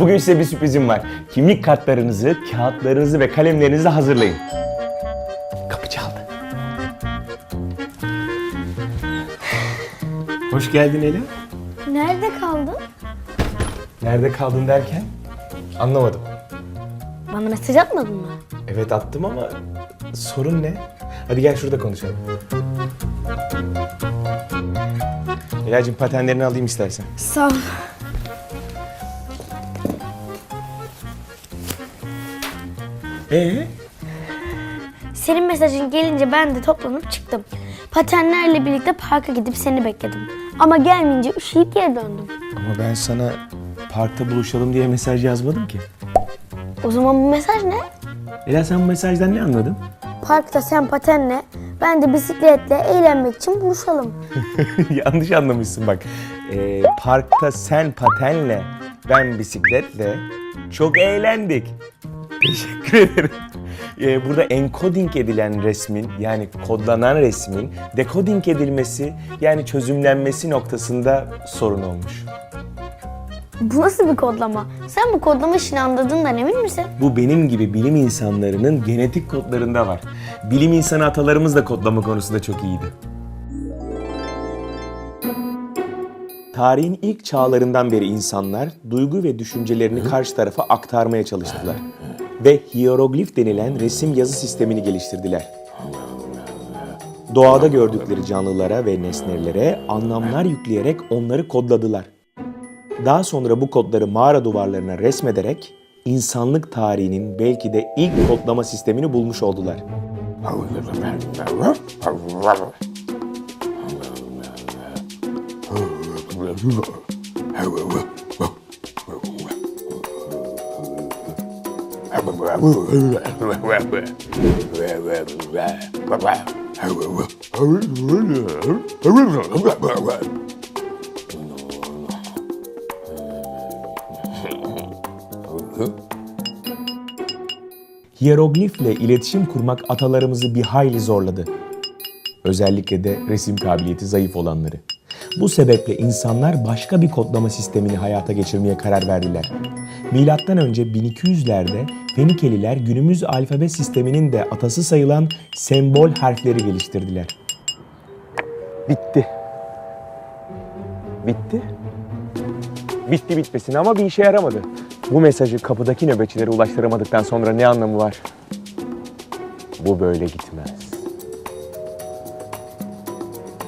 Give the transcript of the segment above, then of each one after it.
Bugün size bir sürprizim var. Kimlik kartlarınızı, kağıtlarınızı ve kalemlerinizi hazırlayın. Kapı çaldı. Hoş geldin Ela. Nerede kaldın? Nerede kaldın derken? Anlamadım. Bana mesaj atmadın mı? Evet attım ama sorun ne? Hadi gel şurada konuşalım. Ela'cığım patenlerini alayım istersen. Sağ ol. Ee? Senin mesajın gelince ben de toplanıp çıktım. Patenlerle birlikte parka gidip seni bekledim. Ama gelmeyince üşüyüp geri döndüm. Ama ben sana parkta buluşalım diye mesaj yazmadım ki. O zaman bu mesaj ne? Ela sen bu mesajdan ne anladın? Parkta sen patenle, ben de bisikletle eğlenmek için buluşalım. Yanlış anlamışsın bak. Ee, parkta sen patenle, ben bisikletle çok eğlendik. Teşekkür ederim. Ee, burada encoding edilen resmin yani kodlanan resmin decoding edilmesi yani çözümlenmesi noktasında sorun olmuş. Bu nasıl bir kodlama? Sen bu kodlama işini anladığından emin misin? Bu benim gibi bilim insanlarının genetik kodlarında var. Bilim insanı atalarımız da kodlama konusunda çok iyiydi. Tarihin ilk çağlarından beri insanlar duygu ve düşüncelerini karşı tarafa aktarmaya çalıştılar. Ve hieroglif denilen resim yazı sistemini geliştirdiler. Doğada gördükleri canlılara ve nesnelere anlamlar yükleyerek onları kodladılar. Daha sonra bu kodları mağara duvarlarına resmederek insanlık tarihinin belki de ilk kodlama sistemini bulmuş oldular. Hieroglifle iletişim kurmak atalarımızı bir hayli zorladı. Özellikle de resim kabiliyeti zayıf olanları. Bu sebeple insanlar başka bir kodlama sistemini hayata geçirmeye karar verdiler. Milattan önce 1200'lerde Fenikeliler günümüz alfabe sisteminin de atası sayılan sembol harfleri geliştirdiler. Bitti. Bitti. Bitti bitmesin ama bir işe yaramadı. Bu mesajı kapıdaki nöbetçilere ulaştıramadıktan sonra ne anlamı var? Bu böyle gitmez.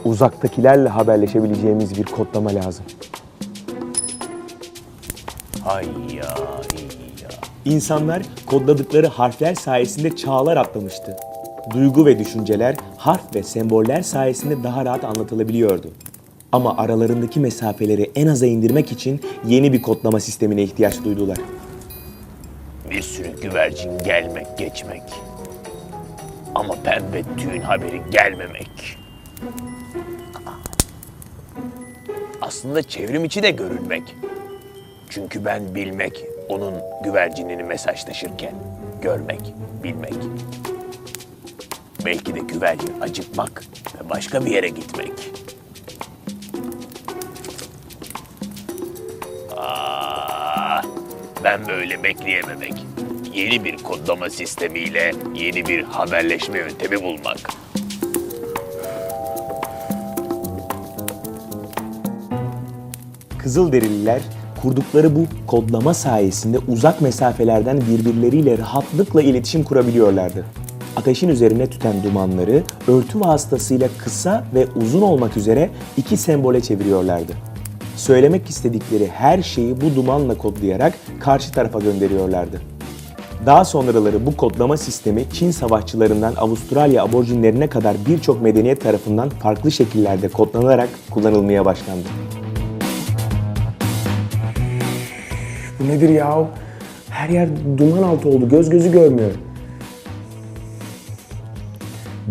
Uzaktakilerle haberleşebileceğimiz bir kodlama lazım. Ya, ya. İnsanlar kodladıkları harfler sayesinde çağlar atlamıştı. Duygu ve düşünceler harf ve semboller sayesinde daha rahat anlatılabiliyordu. Ama aralarındaki mesafeleri en aza indirmek için yeni bir kodlama sistemine ihtiyaç duydular. Bir sürü güvercin gelmek geçmek. Ama pembe düğün haberi gelmemek. Aslında çevrim içi de görülmek. Çünkü ben bilmek, onun güvercinini mesaj taşırken görmek, bilmek. Belki de güvercin acıkmak ve başka bir yere gitmek. Aa, ben böyle bekleyememek. Yeni bir kodlama sistemiyle yeni bir haberleşme yöntemi bulmak. Kızılderililer kurdukları bu kodlama sayesinde uzak mesafelerden birbirleriyle rahatlıkla iletişim kurabiliyorlardı. Ateşin üzerine tüten dumanları örtü vasıtasıyla kısa ve uzun olmak üzere iki sembole çeviriyorlardı. Söylemek istedikleri her şeyi bu dumanla kodlayarak karşı tarafa gönderiyorlardı. Daha sonraları bu kodlama sistemi Çin savaşçılarından Avustralya aborjinlerine kadar birçok medeniyet tarafından farklı şekillerde kodlanarak kullanılmaya başlandı. Bu nedir ya? Her yer duman altı oldu. Göz gözü görmüyor.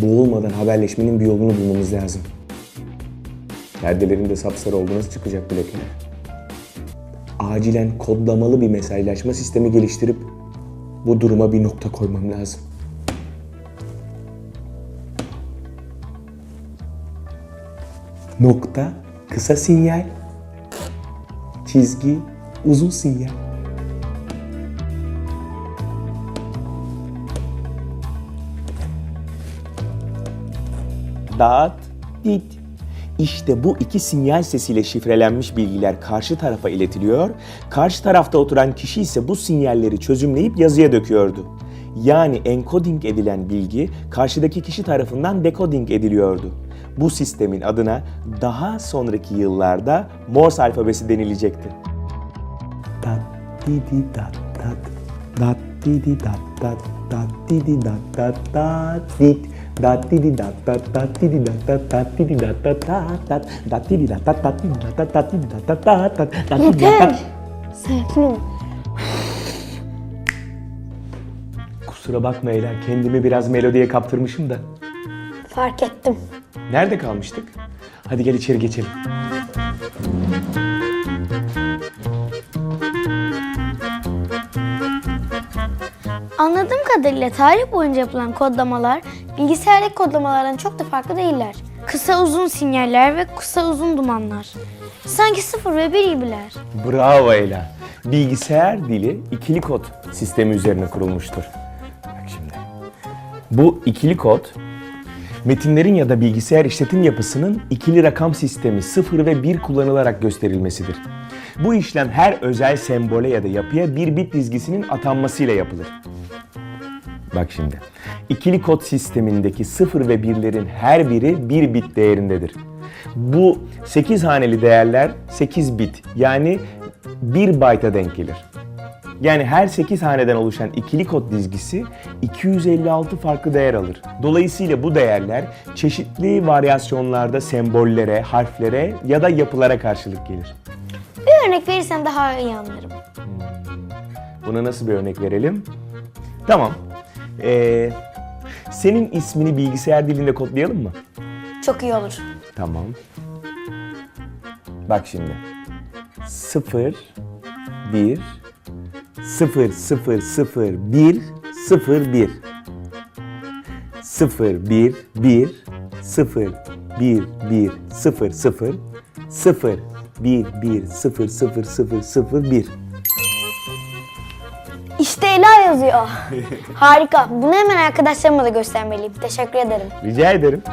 Boğulmadan haberleşmenin bir yolunu bulmamız lazım. Perdelerin de sapsarı oldu. Nasıl çıkacak bilekler? Acilen kodlamalı bir mesajlaşma sistemi geliştirip bu duruma bir nokta koymam lazım. Nokta, kısa sinyal, çizgi, uzun siyer. Dat, dit. İşte bu iki sinyal sesiyle şifrelenmiş bilgiler karşı tarafa iletiliyor. Karşı tarafta oturan kişi ise bu sinyalleri çözümleyip yazıya döküyordu. Yani encoding edilen bilgi karşıdaki kişi tarafından decoding ediliyordu. Bu sistemin adına daha sonraki yıllarda Morse alfabesi denilecekti. Dat didi dat dat dat didi dat dat dat didi dat dat dat dit dat didi dat dat dat didi dat dat dat didi dat dat dat dat dat didi dat dat dat didi dat dat dat didi dat dat dat dat dat didi dat Yeter. dat Sakin ol. Kusura bakma Ela kendimi biraz melodiye kaptırmışım da. Fark ettim. Nerede kalmıştık? Hadi gel içeri geçelim. Kadarıyla tarih boyunca yapılan kodlamalar bilgisayardaki kodlamalardan çok da farklı değiller. Kısa uzun sinyaller ve kısa uzun dumanlar. Sanki sıfır ve bir gibiler. Bravo Ela. Bilgisayar dili ikili kod sistemi üzerine kurulmuştur. Bak şimdi. Bu ikili kod metinlerin ya da bilgisayar işletim yapısının ikili rakam sistemi 0 ve 1 kullanılarak gösterilmesidir. Bu işlem her özel sembole ya da yapıya bir bit dizgisinin atanmasıyla yapılır. Bak şimdi. İkili kod sistemindeki 0 ve 1'lerin her biri 1 bit değerindedir. Bu 8 haneli değerler 8 bit yani 1 byte'a denk gelir. Yani her 8 haneden oluşan ikili kod dizgisi 256 farklı değer alır. Dolayısıyla bu değerler çeşitli varyasyonlarda sembollere, harflere ya da yapılara karşılık gelir. Bir örnek verirsen daha iyi anlarım. Buna nasıl bir örnek verelim? Tamam. Ee, senin ismini bilgisayar dilinde kodlayalım mı? Çok iyi olur. Tamam. Bak şimdi. 0 1 0 0 0 1 0 1 0 1 1 0 1 1 0 0 0 1 1 0 0 0 0 1 Ela yazıyor. Harika. Bunu hemen arkadaşlarıma da göstermeliyim. Teşekkür ederim. Rica ederim.